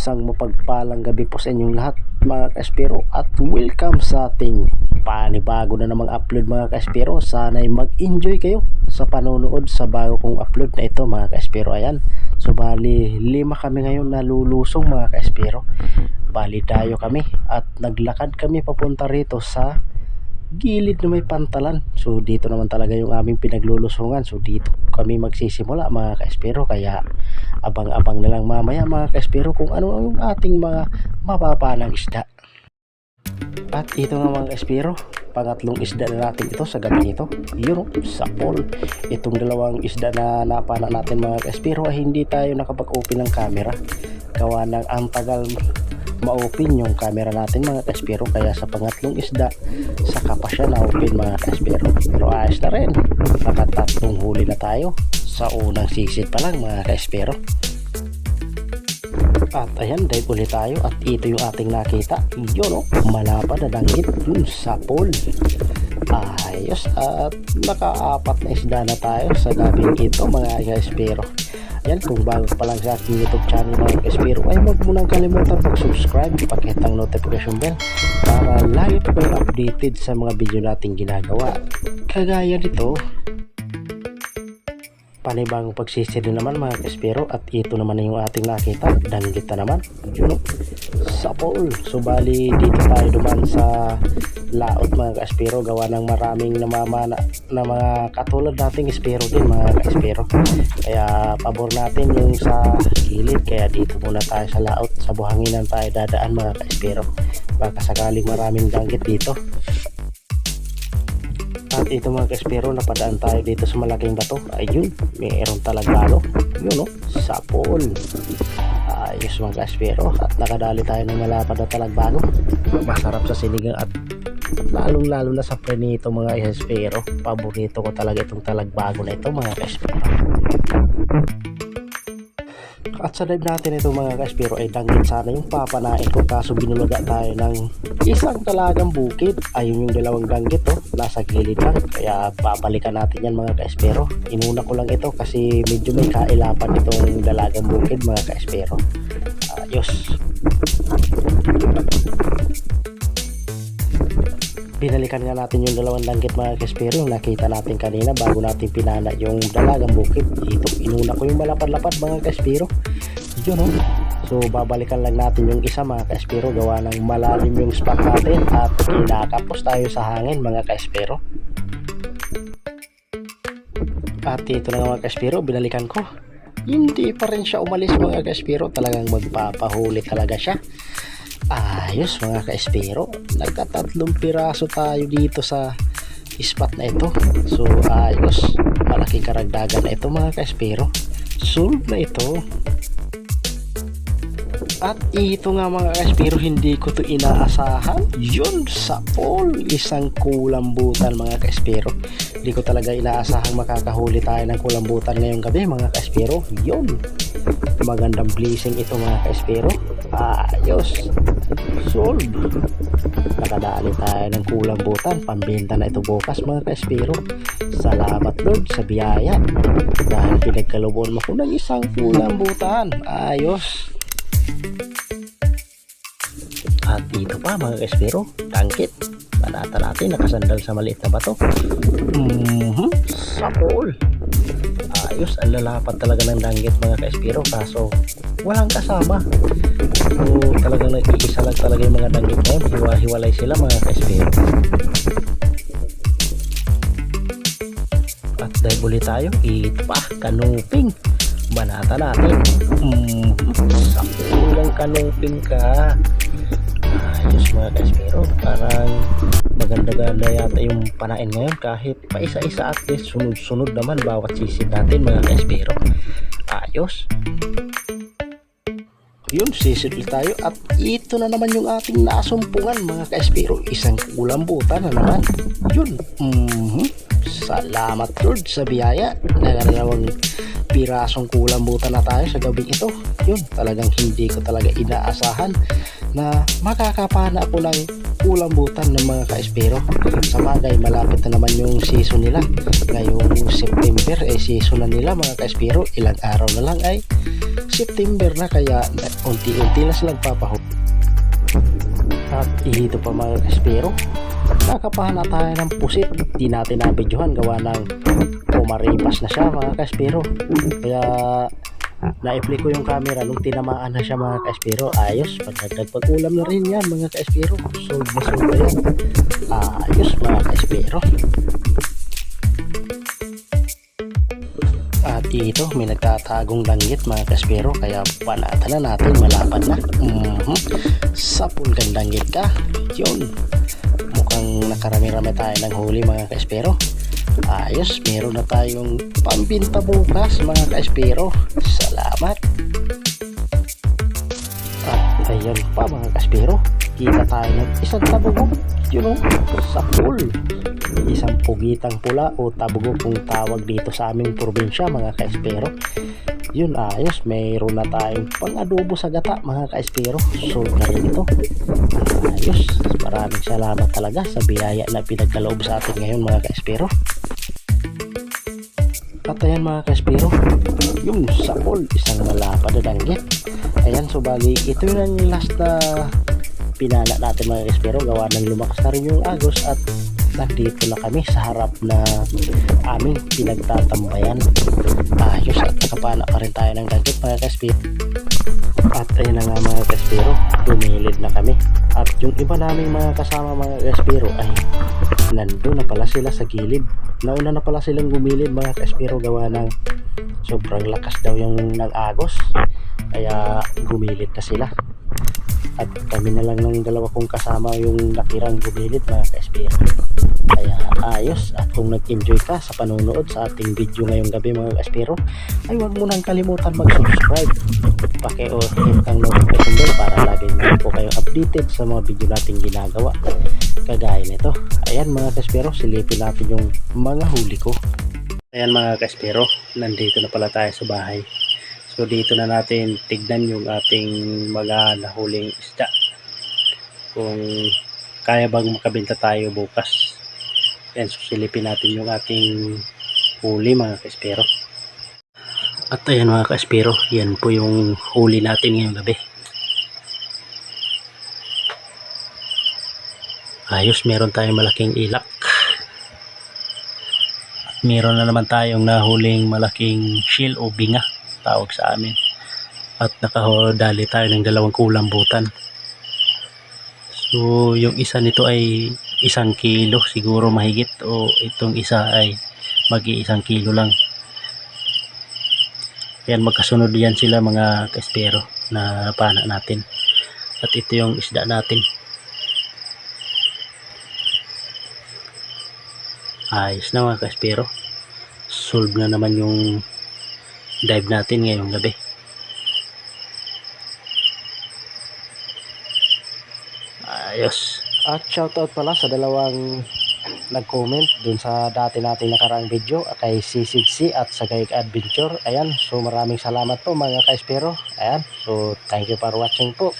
Isang mapagpalang gabi po sa inyong lahat mga kaespero at welcome sa ating panibago na namang upload mga kaespero. Sana'y mag-enjoy kayo sa panonood sa bago kong upload na ito mga kaespero. Ayan, so bali lima kami ngayon nalulusong mga kaespero. Bali tayo kami at naglakad kami papunta rito sa gilid na may pantalan. So dito naman talaga yung aming pinaglulusungan. So dito kami magsisimula mga kaespero. Kaya abang-abang na lang mamaya mga kaespero kung ano ang ating mga mapapanang isda. At ito nga mga kaespero, pangatlong isda na natin ito sa gabi ito. Yun, oh, sapol. Itong dalawang isda na napana natin mga kaespero ay hindi tayo nakapag-open ng camera. Gawa ng ang tagal ma-open yung camera natin mga kaespero. Kaya sa pangatlong isda saka pa siya na-open mga kaespero. Pero ayos na rin. Nakatatlong huli na tayo. Sa unang sisid pa lang mga kaespero. At ayan dive ulit tayo. At ito yung ating nakita. Yun o malapad na danggit yun sa pool. Ayos. At nakaapat na isda na tayo sa gabing ito mga kaespero Ayan, kung bago pa lang sa aking YouTube channel mga Espiro ay huwag mo nang kalimutan mag-subscribe, pakit ang notification bell para lagi po kayong updated sa mga video nating ginagawa. Kagaya nito, panibagong pagsisili naman mga Espiro at ito naman yung ating nakita, danggit na naman. Yun, oh, sa pool. So bali dito tayo duman sa laot mga ka-espero. Gawa ng maraming namamana na mga katulad nating espero din mga ka-espero. Kaya pabor natin yung sa gilid. Kaya dito muna tayo sa laot. Sa buhanginan tayo dadaan mga ka-espero. Baka sakaling maraming danggit dito at ito mga ka-espero napadaan tayo dito sa malaking bato. Ayun mayroon talaga yun no? Sapol. Ayos mga ka-espero at nakadali tayo ng malapad na talagbago masarap sa sinigang at lalong lalo na sa prenito mga ka-espero paborito ko talaga itong talagbago na ito mga ka-espero at sa dive natin ito mga ka-espero ay danggit sana yung papanain ko kaso binulaga tayo ng isang talagang bukid. Ayun yung dalawang danggit oh, nasa gilid lang. Kaya babalikan natin yan mga ka-espero inuna ko lang ito kasi medyo may kailapan itong dalagang bukid mga ka-espero ayos binalikan nga natin yung dalawang langgit mga kaspero yung nakita natin kanina bago natin pinana yung dalagang bukid ito inuna ko yung malapad-lapad mga kaspero yun oh. so babalikan lang natin yung isa mga kaspero gawa ng malalim yung spot natin at kinakapos tayo sa hangin mga kaspero at ito na mga kaspero binalikan ko. Hindi pa rin siya umalis mga kaspero talagang magpapahuli talaga siya ayos mga ka-espero. Nagkatatlong piraso tayo dito sa spot na ito. So ayos. Malaking karagdagan na ito mga ka-espero. Solve na ito. At ito nga mga ka-espero hindi ko to inaasahan. Yun sa all isang kulambutan mga ka-espero. Hindi ko talaga inaasahang makakahuli tayo ng kulambutan ngayong gabi mga ka-espero. Yun magandang blessing ito mga ka-espero. Ayos. Solve nakadali tayo ng kulang butan. Pambenta na ito bukas mga ka-espero. Salamat Lord sa biyaya. Dahil pinagkalubon mo ko ng isang kulang butan. Ayos. At dito pa mga ka-espero tangkit. Banata natin nakasandal sa maliit na bato. Mm -hmm. sapol ayos ang lalapat talaga ng danggit mga ka-espero kaso walang kasama. So talagang nag-iisa lang talaga yung mga danggit na yun hiwa-hiwalay sila mga ka-espero at dahil ulit tayo ito pa kanuping. Banata natin. Mm, sa kulang kanuping ka. Ayos mga ka-espero parang maganda-ganda yata yung panain ngayon kahit pa isa-isa at least sunod-sunod naman bawat sisid natin mga ka-espero ayos yun, sisidli tayo at ito na naman yung ating nasumpungan mga ka-espiro. Isang kulambutan na naman. Yun. mhm Salamat Lord sa biyaya. Nagalawang pirasong kulambutan na tayo sa gabing ito. Yun, talagang hindi ko talaga inaasahan na makakapana ako ng kulambutan ng mga ka-espiro. Sa bagay, malapit na naman yung season nila. Ngayong September, eh season na nila mga ka-espiro. Ilang araw na lang ay September na kaya unti-unti na silang papahuli. At dito pa mga espero, nakapahan na tayo ng pusit. Di natin nabidyohan gawa ng pumaripas na siya mga kaespero. Kaya na-apply ko yung camera nung tinamaan na siya mga kaespero. Ayos, pagdagdag pag-ulam na rin yan mga kaespero. Sold na sold na yan. Ayos mga kaespero. At ito, may nagtatagong langgit mga kaspero kaya panatan na natin malaban na. Mhm. Sapul langgit ka. Yun. Mukhang nakarami-rami tayo ng huli mga kaspero. Ayos, meron na tayong pambinta bukas mga kaspero. Salamat. Ayun pa mga kaspero. Kita tayo ng isang tabugok. Yun o, sapul isang pugitang pula o tabugo kung tawag dito sa aming probinsya mga kaespero yun ayos mayroon na tayong pang adobo sa gata mga kaespero sold na ito ayos maraming salamat talaga sa biyaya na pinagkaloob sa atin ngayon mga kaespero at ayan mga kaespero yung sapol isang malapad na danggit ayan so bali ito yun ang last na pinana natin mga kaespero gawa ng lumakas na rin yung agos at nandito na kami sa harap na aming pinagtatambayan. Ayos at nakapana pa rin tayo ng dagit mga kaspiro. At ayun na nga mga kaspiro dumilid na kami. At yung iba naming mga kasama mga kaspiro ay nandun na pala sila sa gilid. Nauna na pala silang gumilid mga kaspiro gawa ng sobrang lakas daw yung ng agos kaya gumilid na sila. At kami na lang ng dalawa kong kasama yung nakirang gumilid mga ka-SPR kaya ayos. At kung nag-enjoy ka sa panonood sa ating video ngayong gabi mga ka-SPR ay huwag mo nang kalimutan mag-subscribe. Paki-o hit ang notification bell para lagi naman po kayo updated sa mga video nating ginagawa. Kagaya nito. Ayan mga ka-SPR silipin natin yung mga huli ko. Ayan mga ka-SPR nandito na pala tayo sa bahay. So dito na natin tignan yung ating mga nahuling isda. Kung kaya bang makabenta tayo bukas. Yan, susilipin natin yung ating huli mga kaespero. At ayan mga kaespero, yan po yung huli natin ngayong gabi. Ayos, meron tayong malaking ilak. At meron na naman tayong nahuling malaking shield o binga tawag sa amin at nakahodali tayo ng dalawang kulambutan so yung isa nito ay isang kilo siguro mahigit o itong isa ay magi isang kilo lang. Yan magkasunod yan sila mga kaespero na pana natin. At ito yung isda natin. Ayos na mga kaespero solve na naman yung dive natin ngayong gabi. Ayos. At shoutout pala sa dalawang nag-comment dun sa dati nating nakarang video kay C6C at sa Gayik Adventure. Ayan, so maraming salamat po mga ka-espero. Ayan, so thank you for watching po.